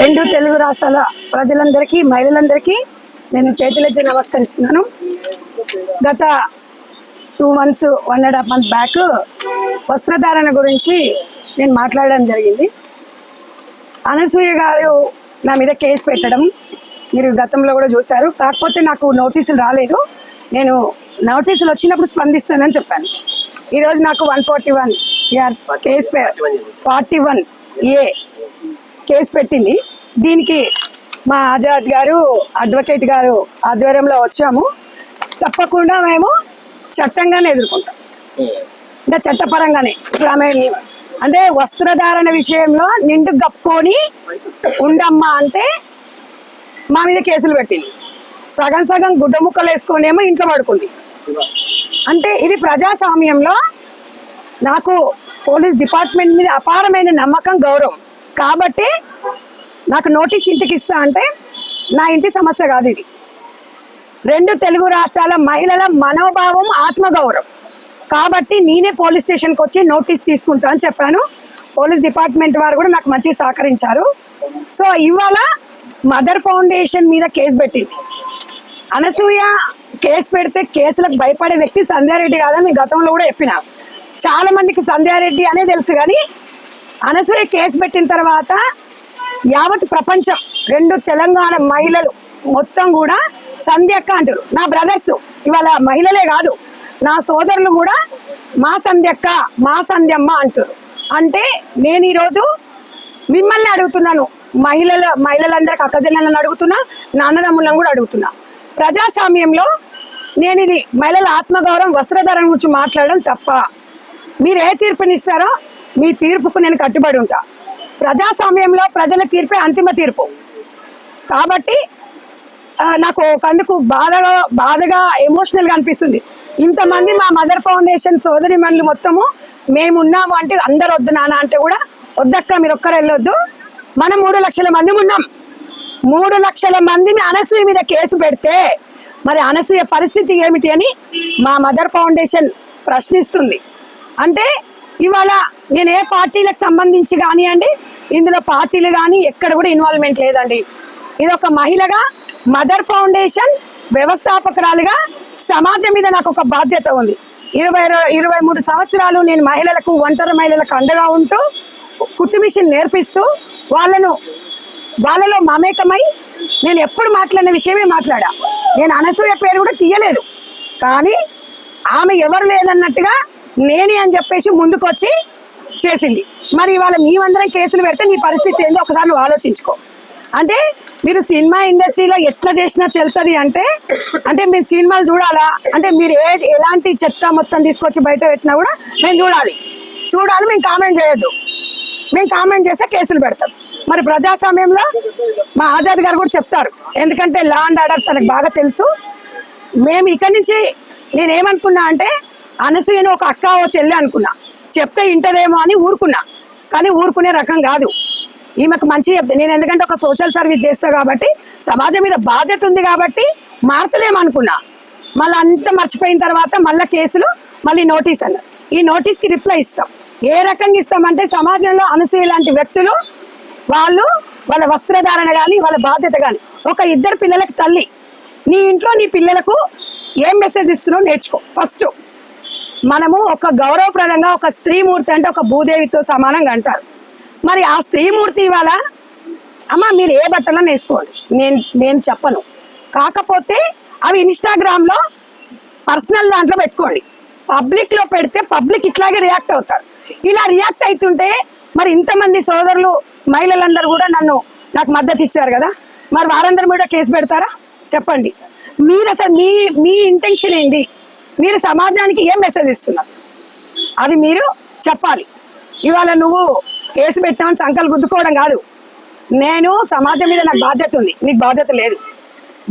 రెండు తెలుగు రాష్ట్రాల ప్రజలందరికీ మహిళలందరికీ నేను చేతులెత్తి నమస్కరిస్తున్నాను. గత two months one and half month back వస్త్రధారణ గురించి నేను మాట్లాడడం జరిగింది. అనసూయ గారు నా మీద కేసు పెట్టడం మీరు గతంలో కూడా చూశారు. కాకపోతే నాకు నోటీసులు రాలేదు. నేను నోటీసులు వచ్చినప్పుడు స్పందిస్తానని చెప్పాను. ఈరోజు నాకు one forty one case forty one A case పెట్టింది. దీనికి మా ఆజాద్ గారు అడ్వకేట్ గారు ఆధ్వర్యంలో వచ్చాము. తప్పకుండా మేము చట్టంగానే ఎదుర్కొంటాం. అంటే చట్టపరంగానే. ఇప్పుడు ఆమె అంటే వస్త్రధారణ విషయంలో నిండు గప్పుకొని ఉండమ్మా అంటే మా మీద కేసులు పెట్టింది. సగం సగం గుడ్డ ముక్కలు వేసుకొనేమో ఇంట్లో పడుకుంది. అంటే ఇది ప్రజాస్వామ్యంలో నాకు పోలీస్ డిపార్ట్మెంట్ మీద అపారమైన నమ్మకం గౌరవం. కాబట్టి నాకు నోటీస్ ఇంటికి ఇస్తా అంటే నా ఇంటి సమస్య కాదు ఇది. రెండు తెలుగు రాష్ట్రాల మహిళల మనోభావం ఆత్మగౌరవం. కాబట్టి నేనే పోలీస్ స్టేషన్కి వచ్చి నోటీస్ తీసుకుంటా అని చెప్పాను. పోలీస్ డిపార్ట్మెంట్ వారు కూడా నాకు మంచిగా సహకరించారు. సో ఇవాళ మదర్ ఫౌండేషన్ మీద కేసు పెట్టింది. అనసూయ కేసు పెడితే కేసులకు భయపడే వ్యక్తి సంధ్యారెడ్డి కాదని గతంలో కూడా చెప్పిన. చాలా మందికి సంధ్యారెడ్డి అనే తెలుసు కానీ అనసూయ కేసు పెట్టిన తర్వాత యావత్ ప్రపంచం రెండు తెలంగాణ మహిళలు మొత్తం కూడా సంధ్యక్క అంటారు. నా బ్రదర్స్ ఇవాళ మహిళలే కాదు నా సోదరులు కూడా మా సంధ్యక్క మా సంధ్యమ్మ అంటారు. అంటే నేను ఈరోజు మిమ్మల్ని అడుగుతున్నాను మహిళల మహిళలందరికి అక్కజనులను అడుగుతున్నా నాన్నదమ్ములను కూడా అడుగుతున్నా. ప్రజాస్వామ్యంలో నేను ఇది మహిళల ఆత్మగౌరవం వస్త్రధారణ గురించి మాట్లాడడం తప్ప. మీరు ఏ తీర్పునిస్తారో మీ తీర్పుకు నేను కట్టుబడి ఉంటా. ప్రజాస్వామ్యంలో ప్రజల తీర్పే అంతిమ తీర్పు. కాబట్టి నాకు కందుకు బాధగా బాధగా ఎమోషనల్గా అనిపిస్తుంది. ఇంతమంది మా మదర్ ఫౌండేషన్ సోదరి మండలి మొత్తము మేమున్నాము అంటే అందరు వద్దు నాన్న అంటే కూడా వద్దక్క మీరు ఒక్కరు వెళ్ళొద్దు. మనం మూడు లక్షల మంది ఉన్నాం. మూడు లక్షల మందిని అనసూయ మీద కేసు పెడితే మరి అనసూయ పరిస్థితి ఏమిటి అని మా మదర్ ఫౌండేషన్ ప్రశ్నిస్తుంది. అంటే ఇవాళ నేను ఏ పార్టీలకు సంబంధించి కానివ్వండి ఇందులో పార్టీలు కానీ ఎక్కడ కూడా ఇన్వాల్వ్మెంట్ లేదండి. ఇది ఒక మహిళగా మదర్ ఫౌండేషన్ వ్యవస్థాపకురాలుగా సమాజం మీద నాకు ఒక బాధ్యత ఉంది. ఇరవై ఇరవై మూడు సంవత్సరాలు నేను మహిళలకు ఒంటరి మహిళలకు అండగా ఉంటూ కుట్టు మిషన్ నేర్పిస్తూ వాళ్ళను వాళ్ళలో మమేకమై నేను ఎప్పుడు మాట్లాడిన విషయమే మాట్లాడా. నేను అనసూయ పేరు కూడా తీయలేదు. కానీ ఆమె ఎవరు లేదన్నట్టుగా నేనే అని చెప్పేసి ముందుకొచ్చి చేసింది. మరి ఇవాళ మేమందరం కేసులు పెడితే నీ పరిస్థితి ఏందో ఒకసారి నువ్వు ఆలోచించుకో. అంటే మీరు సినిమా ఇండస్ట్రీలో ఎట్లా చేసినా చెల్తుంది అంటే అంటే మీరు సినిమాలు చూడాలా? అంటే మీరు ఏ ఎలాంటి చెత్త మొత్తం తీసుకొచ్చి బయట పెట్టినా కూడా మేము చూడాలి. చూడాలి మేము కామెంట్ చేయొద్దు. మేము కామెంట్ చేస్తే కేసులు పెడతాం. మరి ప్రజాస్వామ్యంలో మా ఆజాద్ గారు కూడా చెప్తారు. ఎందుకంటే లా అండ్ ఆర్డర్ తనకు బాగా తెలుసు. మేము ఇక్కడి నుంచి నేనేమనుకున్నా అంటే అనసూయను ఒక అక్క ఓ చెల్లి అనుకున్నా. చెప్తే ఇంటదేమో అని ఊరుకున్నా. కానీ ఊరుకునే రకం కాదు. ఈమెకు మంచి చెప్తే నేను ఎందుకంటే ఒక సోషల్ సర్వీస్ చేస్తా కాబట్టి సమాజం మీద బాధ్యత ఉంది కాబట్టి మారుతుందేమో అనుకున్నా మళ్ళీ అంతా మర్చిపోయిన తర్వాత మళ్ళీ కేసులు మళ్ళీ నోటీస్ అన్నారు ఈ నోటీస్కి రిప్లై ఇస్తాం. ఏ రకంగా ఇస్తామంటే సమాజంలో అనసూయ లాంటి వ్యక్తులు వాళ్ళు వాళ్ళ వస్త్రధారణ కానీ వాళ్ళ బాధ్యత కానీ ఒక ఇద్దరు పిల్లలకి తల్లి. నీ ఇంట్లో నీ పిల్లలకు ఏం మెసేజ్ ఇస్తున్నావు నేర్చుకో. ఫస్ట్ మనము ఒక గౌరవప్రదంగా ఒక స్త్రీమూర్తి అంటే ఒక భూదేవితో సమానంగా అంటారు. మరి ఆ స్త్రీమూర్తి ఇవాళ అమ్మ మీరు ఏ బట్టలను వేసుకోండి. నేను నేను చెప్పను. కాకపోతే అవి ఇన్స్టాగ్రామ్లో పర్సనల్ దాంట్లో పెట్టుకోండి. పబ్లిక్లో పెడితే పబ్లిక్ ఇట్లాగే రియాక్ట్ అవుతారు. ఇలా రియాక్ట్ అవుతుంటే మరి ఇంతమంది సోదరులు మహిళలందరూ కూడా నన్ను నాకు మద్దతు ఇచ్చారు కదా. మరి వారందరూ కూడా కేసు పెడతారా? చెప్పండి. మీరు అసలు మీ మీ ఇంటెన్షన్ ఏంటి? మీరు సమాజానికి ఏం మెసేజ్ ఇస్తున్నారు? అది మీరు చెప్పాలి. ఇవాళ నువ్వు కేసు పెట్టామని సంకలు గుద్దుకోవడం కాదు. నేను సమాజం మీద నాకు బాధ్యత ఉంది. నీకు బాధ్యత లేదు.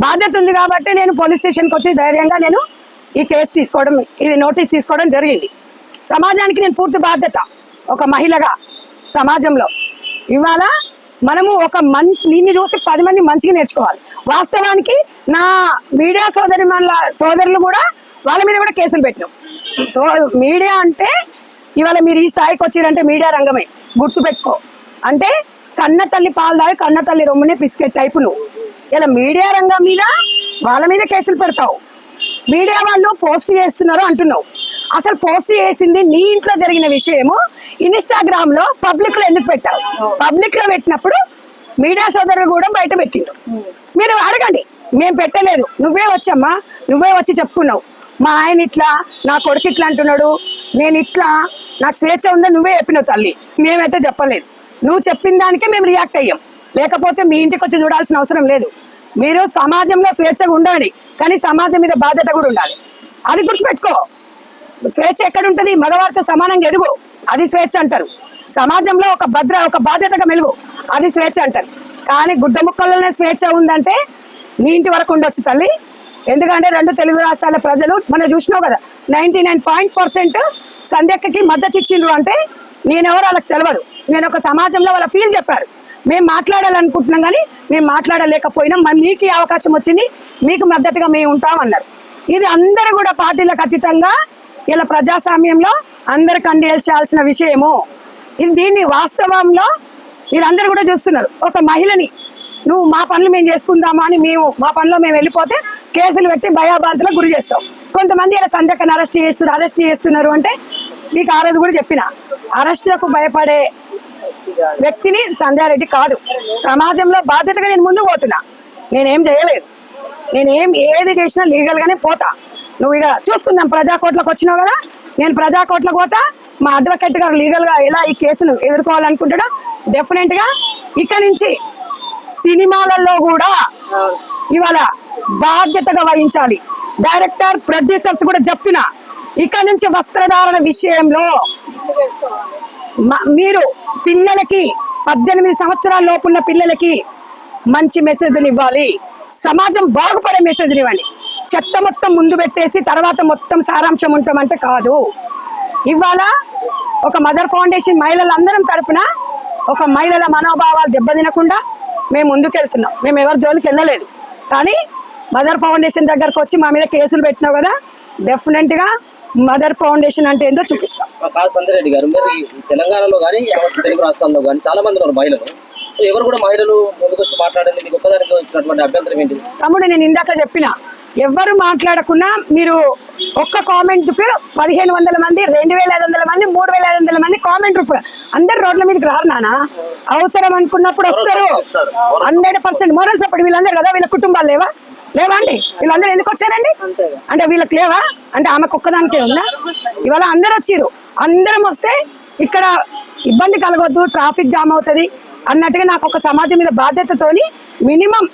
బాధ్యత ఉంది కాబట్టి నేను పోలీస్ స్టేషన్కి వచ్చి ధైర్యంగా నేను ఈ కేసు తీసుకోవడం ఇది నోటీస్ తీసుకోవడం జరిగింది. సమాజానికి నేను పూర్తి బాధ్యత ఒక మహిళగా సమాజంలో. ఇవాళ మనము ఒక మంచి నిన్ను చూసి పది మంది మంచిగా నేర్చుకోవాలి. వాస్తవానికి నా మీడియా సోదరి సోదరులు కూడా వాళ్ళ మీద కూడా కేసులు పెట్టినాం. సో మీడియా అంటే ఇవాళ మీరు ఈ స్థాయికి వచ్చిరంటే మీడియా రంగమే. గుర్తుపెట్టుకో అంటే కన్న తల్లి పాలు తాగి కన్న తల్లి రొమ్మునే పిసికే టైపు నువ్వు. ఇలా మీడియా రంగం మీద వాళ్ళ మీద కేసులు పెడతావు. మీడియా వాళ్ళు పోస్ట్ చేస్తున్నారు అంటున్నావు. అసలు పోస్ట్ చేసింది నీ ఇంట్లో జరిగిన విషయము ఇన్స్టాగ్రామ్లో పబ్లిక్లో ఎందుకు పెట్టావు? పబ్లిక్లో పెట్టినప్పుడు మీడియా సోదరులు కూడా బయట పెట్టిండు మీరు అడగండి. మేము పెట్టలేదు. నువ్వే వచ్చమ్మా. నువ్వే వచ్చి చెప్పుకున్నావు. మా ఆయన ఇట్లా నా కొడుకు ఇట్లా అంటున్నాడు. నేను ఇట్లా నాకు స్వేచ్ఛ ఉందని నువ్వే చెప్పినావు తల్లి. మేమైతే చెప్పలేదు. నువ్వు చెప్పిన దానికే మేము రియాక్ట్ అయ్యాం. లేకపోతే మీ ఇంటికి వచ్చి చూడాల్సిన అవసరం లేదు. మీరు సమాజంలో స్వేచ్ఛగా ఉండాలి కానీ సమాజం మీద బాధ్యత కూడా ఉండాలి. అది గుర్తుపెట్టుకో. స్వేచ్ఛ ఎక్కడుంటుంది? మగవారితో సమానంగా ఎదుగు. అది స్వేచ్ఛ అంటారు. సమాజంలో ఒక భద్ర ఒక బాధ్యతగా మెలుగు. అది స్వేచ్ఛ అంటారు. కానీ గుడ్డ ముక్కల్లోనే స్వేచ్ఛ ఉందంటే నీ ఇంటి వరకు ఉండొచ్చు తల్లి. ఎందుకంటే రెండు తెలుగు రాష్ట్రాల ప్రజలు మనం చూసినావు కదా నైన్టీ నైన్ పాయింట్ పర్సెంట్ సంధ్యక్కకి మద్దతు ఇచ్చిండ్రు అంటే నేనెవరో వాళ్ళకి తెలియదు నేను ఒక సమాజంలో వాళ్ళ ఫీల్ చెప్పారు. మేము మాట్లాడాలనుకుంటున్నాం కానీ మేము మాట్లాడలేకపోయినాం. మరి మీకు అవకాశం వచ్చింది మీకు మద్దతుగా మేము ఉంటామన్నారు. ఇది అందరూ కూడా పార్టీలకు అతీతంగా ఇలా ప్రజాస్వామ్యంలో అందరికి అందేల్చాల్సిన విషయము. ఇది దీన్ని వాస్తవంలో మీరందరూ కూడా చూస్తున్నారు. ఒక మహిళని నువ్వు మా పనులు మేము చేసుకుందామా అని మేము మా పనిలో మేము వెళ్ళిపోతే కేసులు పెట్టి భయాబాంతులకు గురి చేస్తాం. కొంతమంది ఇలా సంధ్యకని అరెస్ట్ చేస్తున్నారు అరెస్ట్ చేస్తున్నారు అంటే మీకు ఆ రోజు కూడా చెప్పిన. అరెస్టులకు భయపడే వ్యక్తిని సంధ్యారెడ్డి కాదు. సమాజంలో బాధ్యతగా నేను ముందుకు పోతున్నా. నేనేం చేయలేదు. నేనేం ఏది చేసినా లీగల్గానే పోతా. నువ్వు ఇక చూసుకుందాం ప్రజాకోట్లకు వచ్చినావు కదా? నేను ప్రజాకోట్లకు పోతా. మా అడ్వకేట్ గారు లీగల్గా ఎలా ఈ కేసును ఎదుర్కోవాలనుకుంటాడో డెఫినెట్గా ఇక్కడి ఇక నుంచి సినిమాలలో కూడా ఇవాళ బాధ్యతగా వహించాలి. డైరెక్టర్ ప్రొడ్యూసర్స్ కూడా చెప్తున్నా ఇక నుంచి వస్త్రధారణ విషయంలో మ- మీరు పిల్లలకి పద్దెనిమిది సంవత్సరాల లోపున్న పిల్లలకి మంచి మెసేజ్ని ఇవ్వాలి. సమాజం బాగుపడే మెసేజ్ని ఇవ్వండి. చెత్త మొత్తం ముందు పెట్టేసి తర్వాత మొత్తం సారాంశం ఉంటామంటే కాదు. ఇవాళ ఒక మదర్ ఫౌండేషన్ మహిళలందరం తరపున ఒక మహిళల మనోభావాలు దెబ్బతినకుండా మేము ముందుకెళ్తున్నాం. మేము ఎవరి జోలికి వెళ్ళలేదు. కానీ మదర్ ఫౌండేషన్ దగ్గరకు వచ్చి మా మీద కేసులు పెట్టినావు కదా? డెఫినెట్గా మదర్ ఫౌండేషన్ అంటే ఏందో చూపిస్తాం. గారు. మరి తెలంగాణలో కానీ తెలుగు రాష్ట్రాల్లో కానీ చాలా మంది ఉన్నారు మహిళలు. ఎవరు కూడా మహిళలు మీకు ఒక్కదానికి వచ్చినటువంటి అభ్యంతరం ఏంటి? తమ్ముడు నేను ఇందాక చెప్పిన ఎవ్వరు మాట్లాడకున్నా మీరు ఒక్క కామెంట్ పదిహేను వందల మంది రెండు వేల ఐదు వందల మంది మూడు వేల ఐదు వందల మంది కామెంట్ రూపాయలు అందరు రోడ్ల మీదకి రారు నానా అవసరం అనుకున్నప్పుడు వస్తారు. Hundred percent. మోరల్ సపోర్ట్ వీళ్ళందరూ కదా వీళ్ళ కుటుంబాలు లేవా? లేవా అండి? వీళ్ళందరూ ఎందుకు వచ్చారండి? అంటే వీళ్ళకి లేవా? అంటే ఆమెకు ఒక్కదానికే ఉందా? ఇవాళ అందరు వచ్చిర్రు. అందరం వస్తే ఇక్కడ ఇబ్బంది కలగొద్దు ట్రాఫిక్ జామ్ అవుతుంది అన్నట్టుగా నాకు ఒక సమాజం మీద బాధ్యతతోని మినిమం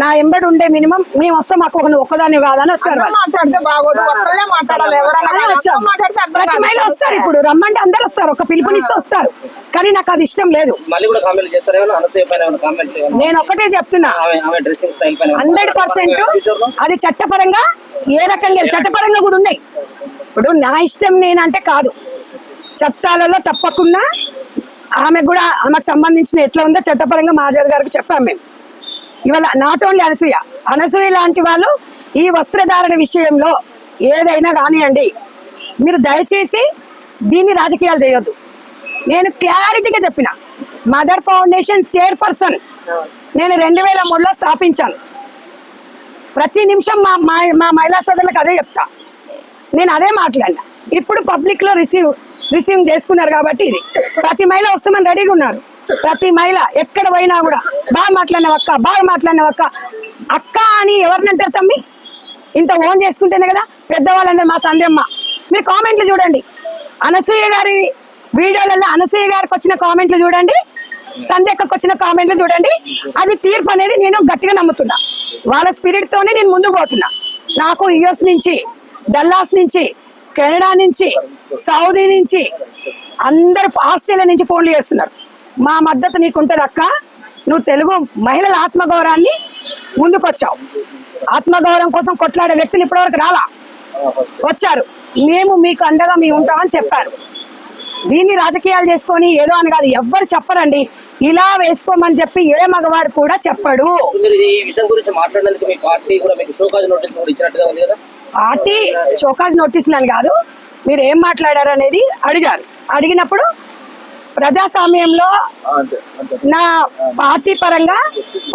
నా ఎంబడి ఉండే మినిమం మేము వస్తాం మాకు ఒక ఒక్కదాని కాదని వచ్చారు. మాట్లాడితే బాగోదు ఒక్కళ్ళే మాట్లాడాలి ప్రతి. మహిళ వస్తారు ఇప్పుడు రమ్మంటే అందరు వస్తారు ఒక పిలుపునిస్తే వస్తారు. కానీ నాకు అది ఇష్టం లేదు. నేను ఒకటే చెప్తున్నా. హండ్రెడ్ పర్సెంట్ అది చట్టపరంగా ఏ రకంగా చట్టపరంగా కూడా ఉన్నాయి. ఇప్పుడు నా ఇష్టం నేనంటే కాదు. చట్టాలలో తప్పకుండా ఆమె కూడా ఆమెకు సంబంధించిన ఎట్లా ఉందో చట్టపరంగా మాజాద్ గారికి చెప్పాం మేము. ఇవాళ నాట్ ఓన్లీ అనసూయ అనసూయ లాంటి వాళ్ళు ఈ వస్త్రధారణ విషయంలో ఏదైనా కానివ్వండి మీరు దయచేసి దీన్ని రాజకీయాలు చేయొద్దు. నేను క్లారిటీగా చెప్పిన మదర్ ఫౌండేషన్ చైర్పర్సన్ నేను రెండు వేల మూడులో స్థాపించాను. ప్రతి నిమిషం మా మా మా మహిళా సోదరులకు అదే చెప్తా. నేను అదే మాట్లాడినా. ఇప్పుడు పబ్లిక్లో రిసీవ్ రిసీవ్ చేసుకున్నారు కాబట్టి ఇది. ప్రతి మహిళ వస్తామని రెడీగా ఉన్నారు. ప్రతి మహిళ ఎక్కడ పోయినా కూడా బాగా మాట్లాడిన అక్క బాగా మాట్లాడిన అక్క అక్క అని ఎవరిని అంటారు తమ్మి? ఇంత ఓన్ చేసుకుంటేనే కదా పెద్దవాళ్ళందరూ మా సందేమ్మ. మీరు కామెంట్లు చూడండి. అనసూయ గారి వీడియోలలో అనసూయ గారికి వచ్చిన కామెంట్లు చూడండి. సంధ్యక్కకు వచ్చిన కామెంట్లు చూడండి. అది తీర్పు అనేది నేను గట్టిగా నమ్ముతున్నా. వాళ్ళ స్పిరిట్తోనే నేను ముందుకు పోతున్నా. నాకు యుఎస్ నుంచి డల్లాస్ నుంచి కెనడా నుంచి సౌదీ నుంచి అందరు ఆస్ట్రేలియా నుంచి ఫోన్లు చేస్తున్నారు. మా మద్దతు నీకు ఉంటుంది అక్క. నువ్వు తెలుగు మహిళల ఆత్మగౌరవాన్ని ముందుకొచ్చావు. ఆత్మగౌరవం కోసం కొట్లాడే వ్యక్తులు ఇప్పటివరకు రాలా? వచ్చారు. మేము మీకు అండగా మేము ఉంటామని చెప్పారు. దీన్ని రాజకీయాలు చేసుకొని ఏదో అని కాదు ఎవ్వరు చెప్పరండి. ఇలా వేసుకోమని చెప్పి ఏ మగవాడు కూడా చెప్పడు. పార్టీ చోకాజ్ నోటీసులు అని కాదు మీరు ఏం మాట్లాడారు అనేది అడిగారు. అడిగినప్పుడు ప్రజాస్వామ్యంలో నా పార్టీ పరంగా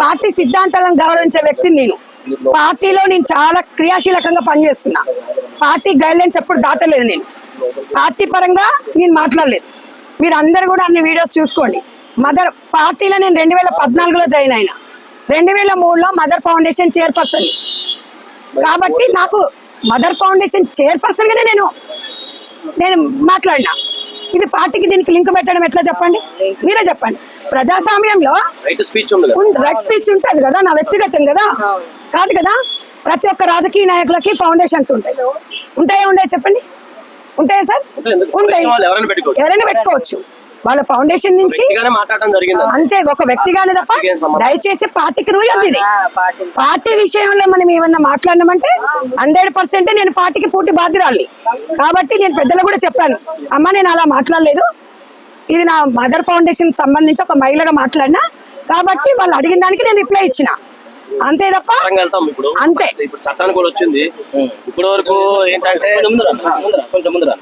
పార్టీ సిద్ధాంతాలను గౌరవించే వ్యక్తిని నేను. పార్టీలో నేను చాలా క్రియాశీలకంగా పనిచేస్తున్నా. పార్టీ గైడ్ లైన్స్ ఎప్పుడు దాటలేదు నేను. పార్టీ పరంగా నేను మాట్లాడలేదు. మీరు అందరు కూడా అన్ని వీడియోస్ చూసుకోండి. మదర్ పార్టీలో నేను రెండు వేల పద్నాలుగులో జాయిన్ అయినా. రెండు వేల మూడులో మదర్ ఫౌండేషన్ చైర్పర్సన్. కాబట్టి నాకు మదర్ ఫౌండేషన్ చైర్పర్సన్ గానే నేను నేను మాట్లాడినా. ఇది పార్టీకి దీనికి లింక్ పెట్టడం ఎట్లా చెప్పండి? మీరే చెప్పండి. ప్రజాస్వామ్యంలో రైట్ స్పీచ్ ఉంటుంది కదా నా వ్యక్తిగతం కదా? కాదు కదా? ప్రతి ఒక్క రాజకీయ నాయకులకి ఫౌండేషన్స్ ఉంటాయి. ఉంటాయా ఉంటాయి చెప్పండి? ఉంటాయా సార్? ఉంటాయి, ఎవరైనా పెట్టుకోవచ్చు. వాళ్ళ ఫౌండేషన్ నుంచి అంతే ఒక వ్యక్తిగానే తప్ప? దయచేసి పార్టీకి రూయద్దు ఇది పార్టీ. విషయంలో మనం ఏమన్నా మాట్లాడినామంటే హండ్రెడ్ పర్సెంట్ నేను పార్టీకి పూర్తి బాధ్యురాలి కాబట్టి నేను పెద్దలు కూడా చెప్పాను అమ్మ నేను అలా మాట్లాడలేదు. ఇది నా మదర్ ఫౌండేషన్ సంబంధించి ఒక మహిళగా మాట్లాడినా కాబట్టి వాళ్ళు అడిగిన దానికి నేను రిప్లై ఇచ్చిన. అంతే తప్ప అంతే. ఇప్పుడు చట్టానికి కూడా వచ్చింది. ఇప్పటి వరకు ఏంటంటే కొంచెం ముందురా ముందురా కొంచెం ముందురా.